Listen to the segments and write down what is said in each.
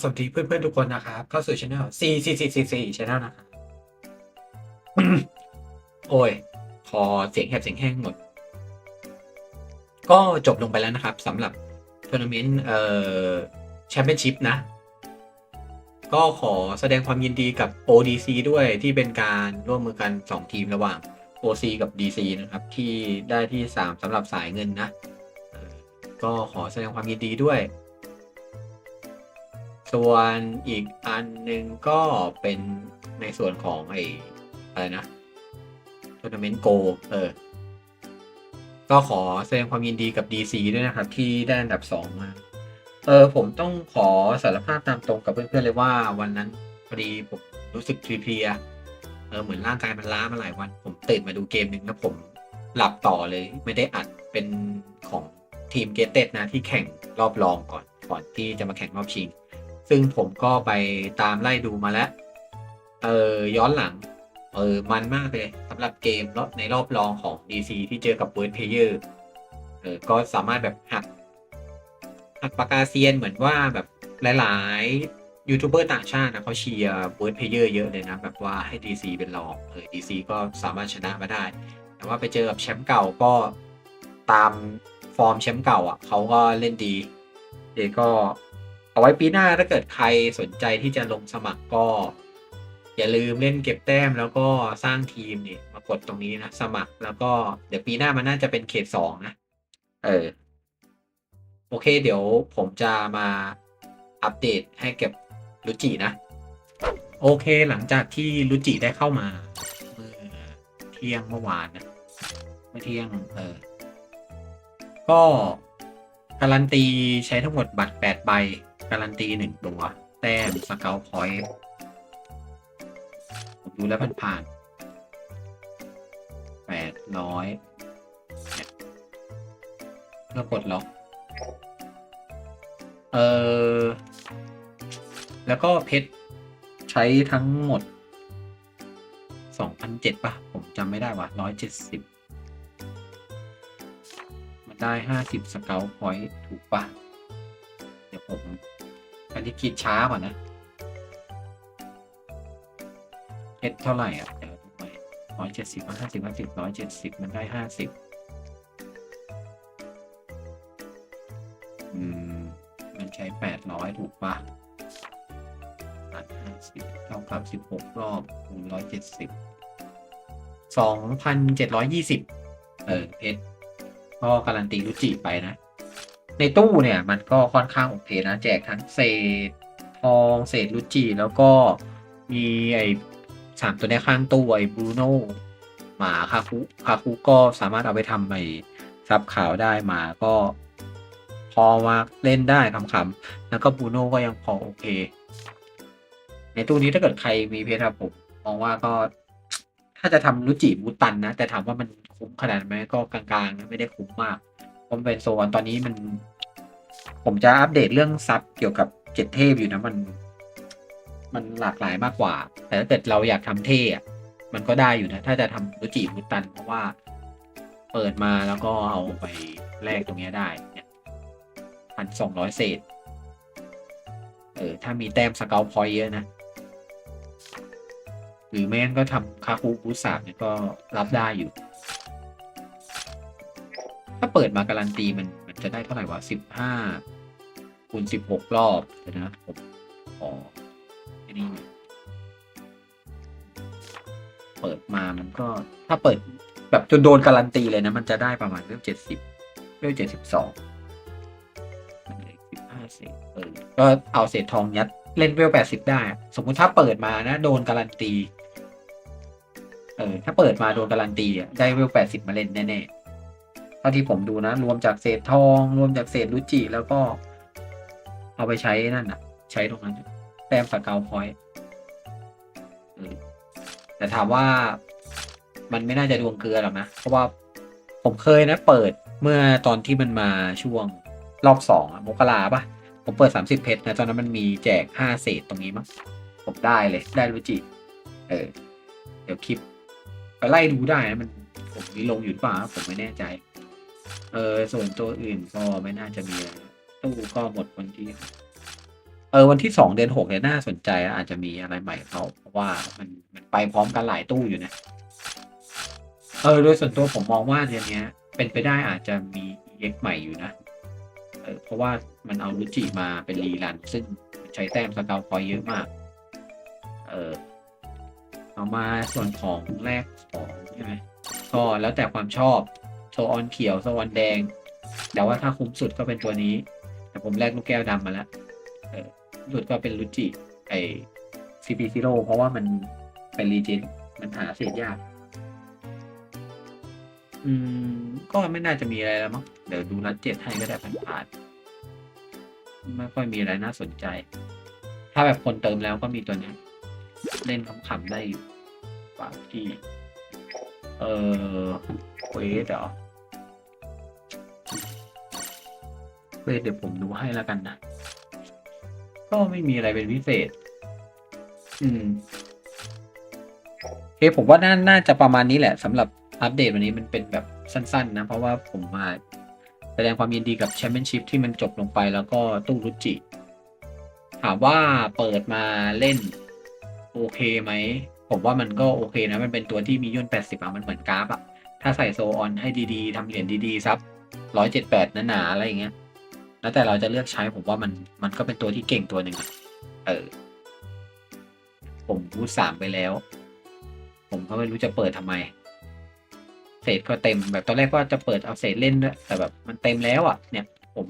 สวัสดีเพื่อนๆทุกคนนะครับเข้าสู่ช anel C C C C C channel นะครับโอ้ย พอเสียงแหบเสียงแห้งหมด ก็จบลงไปแล้วนะครับสำหรับทัวร์นาเมนต์เอ่อแชมเปี้ยนชิพนะ ก็ขอแสดงความยินดีกับ ODC ด้วยที่เป็นการร่วมมือกัน 2 ทีมระหว่าง OC กับ DC นะครับ ที่ได้ที่ 3สำหรับสายเงินนะ ก็ขอแสดงความยินดีด้วย ส่วนอีกอันหนึ่งก็เป็นในส่วนของไอ้อะไรนะทัวร์นาเมนต์โกเออ ก็ขอแสดงความยินดีกับ DC ด้วยนะครับ ที่ได้อันดับ 2 มา เออ ผมต้องขอสารภาพตามตรงกับเพื่อนๆเลยว่าวันนั้นพอดีผมรู้สึกเพลียเออเหมือนร่างกายมันล้ามาหลายวัน ผมตื่นมาดูเกมหนึ่งแล้วผมหลับต่อเลย ไม่ได้อัดเป็นของทีมเกตเต็ดนะที่แข่งรอบรองก่อนก่อนที่จะมาแข่งรอบชิง ซึ่งผมก็ไปตามไล่ดูมาแล้ว เออย้อนหลัง เออมันมากเลยสำหรับเกมรอบในรอบรองของ DC ที่เจอกับ World Player เออก็สามารถแบบหักหักปากกาเซียนเหมือนว่าแบบหลายๆยูทูบเบอร์ต่างชาตินะเขาเชียร์ World Player เยอะเลยนะ แบบว่าให้ DC เป็นรองเออ DC ก็สามารถชนะมาได้ แต่ว่าไปเจอกับแชมป์เก่าก็ตามฟอร์มแชมป์เก่าอะเขาก็เล่นดีเดก็ เอาไว้ปีหน้าถ้าเกิดใครสนใจที่จะลงสมัครก็ อย่าลืมเล่นเก็บแต้มแล้วก็สร้างทีมเนี่ยมากดตรงนี้นะสมัครแล้วก็เดี๋ยวปีหน้ามันน่าจะเป็นเขตสองนะ เออ โอเค เดี๋ยวผมจะมาอัปเดตให้เก็บรุจินะ โอเคหลังจากที่รุจิได้เข้ามาเมื่อเที่ยงเมื่อวานนะเมื่อเที่ยงเออก็การันตีใช้ทั้งหมดบัตร8ใบ การันตี1ตัว แต้มสเกลพอยต์ผมดูแล้วมันผ่านแปดร้อยเพื่อกดล็อก เออ แล้วก็เพชรใช้ทั้งหมด2,007ป่ะ ผมจำไม่ได้ว่ะ170มันได้50สเกลพอยต์ถูกป่ะ นที่คิดช้ากว่านะเพชรเท่าไหร่อะเดี๋ยวดูไปร้อยเจ็ดสิบห้าสิบห้าสิบร้อยเจ็ดสิบมันได้ห้าสิบอืม มันใช้แปดร้อยถูกปะตัดห้าสิบเท่ากับสิบหกรอบคูณร้อยเจ็ดสิบสองพันเจ็ดร้อยยี่สิบเออเพชรก็การันตีรุจิไปนะ ในตู้เนี่ยมันก็ค่อนข้างโอเคนะ แจกทั้งเศษทองเศษรุจิแล้วก็มีไอ้สามตัวเนี้ข้างตู้ไอ้บรูโน่หมาคาคุคาคุก็สามารถเอาไปทำไอ้ซับขาวได้หมาก็ พอมาเล่นได้คำๆแล้วก็บรูโน่ก็ยังพอโอเค ในตู้นี้ถ้าเกิดใครมีเพชรครับผมมองว่าก็ถ้าจะทำรุจิมูตันนะ แต่ถามว่ามันคุ้มขนาดไหมก็กลางๆนะไม่ได้คุ้มมากเพราะมันเป็นโซนตอนนี้มัน ผมจะอัปเดตเรื่องซับเกี่ยวกับเจ็ดเทพอยู่นะมัน มันหลากหลายมากกว่า แต่ถ้าเกิดเราอยากทำเท่อะมันก็ได้อยู่นะ ถ้าจะทำรุจิมุตัน เพราะว่า เปิดมาแล้วก็เอาไปแลกตรงนี้ได้ เนี่ยพันสองร้อยเศษ เออ ถ้ามีแต้มสเกลพอยเยอะนะ หรือแม่งก็ทำคาคูบูสามเนี่ยก็รับได้อยู่ ถ้าเปิดมาการันตีมัน จะได้เท่าไหร่วะสิบห้าคูณสิบหกรอบเดี๋ยวนะผมขออ้นี่เปิดมามันก็ถ้าเปิดแบบจนโดนการันตีเลยนะ มันจะได้ประมาณเรื่องเจ็ดสิบเรื่องเจ็ดสิบสองสิบห้าเศษเออก็เอาเศษทองยัดเล่นเวลแปดสิบได้ สมมุติถ้าเปิดมานะ โดนการันตี เออ ถ้าเปิดมาโดนการันตีอะได้เวลแปดสิบมาเล่นแน่ๆ เท่าที่ผมดูนะ รวมจากเศษทอง รวมจากเศษรุจิแล้วก็ เอาไปใช้นั่นน่ะใช้ตรงนั้นแต้มสเกลพอยต์แต่ถามว่ามันไม่น่าจะดวงเกลือหรอกนะ เพราะว่าผมเคยนะ เปิดเมื่อตอนที่มันมาช่วงรอบสองอะมกราปะผมเปิดสามสิบเพชรนะตอนนั้นมันมีแจกห้าเศษตรงนี้มั้งผมได้เลยได้รุจิเออ เดี๋ยวคลิปไปไล่ดูได้นะมันผมมีลงอยู่ป่าผมไม่แน่ใจ เออส่วนตัวอื่นก็ไม่น่าจะมีอะไรตู้ก็หมดวันที่เออวันที่สองเดือนหกเนี่ยน่าสนใจอาจจะมีอะไรใหม่เขาเพราะว่ามันมันไปพร้อมกันหลายตู้อยู่นะเออโดยส่วนตัวผมมองว่าเดือนเนี้ยเป็นไปได้อาจจะมี EX ใหม่อยู่นะเออเพราะว่ามันเอารุจิมาเป็นรีรัน ซึ่งใช้แต้มสเกลพอยเยอะมาก เออเอามาส่วนของแรกของใช่ไหมก็แล้วแต่ความชอบ โซออนเขียวโซออนแดง แต่ว่าถ้าคุ้มสุดก็เป็นตัวนี้ แต่ผมแลกลูกแก้วดำมาแล้วสุดก็เป็นรุจิไอซีพีซีโร่เพราะว่ามันเป็นรีเจนมันหาเศษยาก อืม ก็ไม่น่าจะมีอะไรแล้วมั้งเดี๋ยวดูนัดเจ็ดให้ก็ได้ผ่านๆไม่ค่อยมีอะไรน่าสนใจ ถ้าแบบคนเติมแล้วก็มีตัวนี้ เล่นขำๆได้อยู่ฝากที่เออ เควสเหรอเควสเดี๋ยวผมดูให้แล้วกันนะ ก็ไม่มีอะไรเป็นพิเศษ อืมโอเคผมว่าน่าน่าจะประมาณนี้แหละสำหรับอัปเดตวันนี้มันเป็นแบบสั้นๆนะ เพราะว่าผมมาแสดงความยินดีกับแชมเปี้ยนชิพที่มันจบลงไปแล้วก็ตู้รุจิ ถามว่าเปิดมาเล่นโอเคไหม ผมว่ามันก็โอเคนะ มันเป็นตัวที่มีย่น80อะมันเหมือนกราฟอะ ถ้าใส่โซออนให้ดีๆทำเหรียญดีๆซับร้อยเจ็ดแปดหนาๆอะไรอย่างเงี้ย แล้วแต่เราจะเลือกใช้ผมว่ามันมันก็เป็นตัวที่เก่งตัวหนึ่งอะเออ ผมพูดสามไปแล้ว ผมก็ไม่รู้จะเปิดทำไม เศษก็เต็มแบบตอนแรกว่าจะเปิดเอาเศษเล่นด้วยแต่แบบมันเต็มแล้วอะ เนี่ย ผม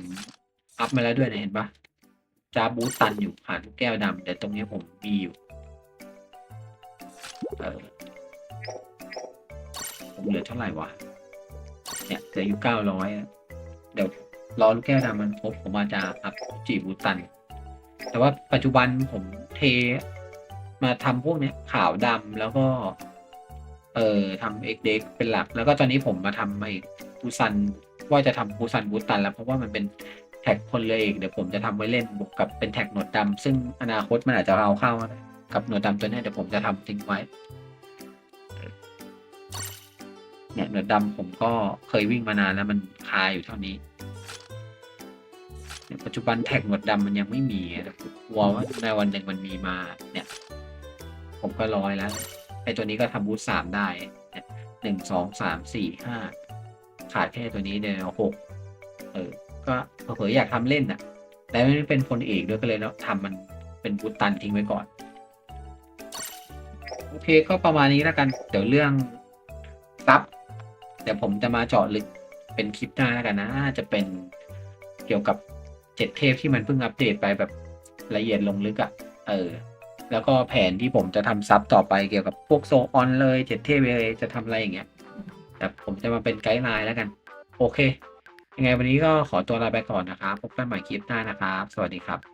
อัพมาแล้วด้วยนะเห็นปะจาบูตันอยู่ผ่านแก้วดำแต่ตรงนี้ผมมีอยู่ ผมเหลือเท่าไหร่วะ เนี่ยเหลืออยู่เก้าร้อยเดี๋ยวรอลูกแก้วดำมันครบผมอาจจะอัพจีบูตัน แต่ว่าปัจจุบันผมเทมาทำพวกเนี้ยขาวดำแล้วก็ เอ่อทำเอ็กเด็กเป็นหลัก แล้วก็ตอนนี้ผมมาทำไอ้บูซันว่าจะทำบูซันบูตัน แล้วเพราะว่ามันเป็นแท็กคนเลยเอกเดี๋ยวผมจะทำไว้เล่นบวกกับเป็นแท็กหนวดดำซึ่งอนาคตมันอาจจะเอาเข้ากับหนวดดำตัวนี้เดี๋ยวผมจะทำทิ้งไว้ เนี่ยหนวดดำผมก็เคยวิ่งมานานแล้วมันคาอยู่เท่านี้ปัจจุบันแท็กหนวดดำมันยังไม่มีอะแต่ผมกลัวว่าในวันหนึ่งมันมีมาเนี่ย ผมก็ร้อยแล้วไอ้ตัวนี้ก็ทำบูทสามได้หนึ่งสองสามสี่ห้าขาดแค่ตัวนี้เดียวหกเออ ก็เผลออยากทำเล่นน่ะ แต่ไม่เป็นคนเอกด้วยก็เลยแล้วทำมันเป็นบูทตันทิ้งไว้ก่อน โอเคก็ประมาณนี้แล้วกัน เดี๋ยวเรื่องซับ เดี๋ยวผมจะมาเจาะลึกเป็นคลิปหน้าแล้วกันนะจะเป็นเกี่ยวกับเจ็ดเทพที่มันเพิ่งอัปเดตไปแบบละเอียดลงลึกอะ่ะ เออ แล้วก็แผนที่ผมจะทำซับต่อไปเกี่ยวกับพวกโซออนเลยเจ็ดเทพเลยจะทำอะไรอย่างเงี้ยแต่ผมจะมาเป็นไกด์ไลน์แล้วกัน โอเค ยังไงวันนี้ก็ขอตัวลาไปก่อนนะครับ พบกันใหม่คลิปหน้านะครับ สวัสดีครับ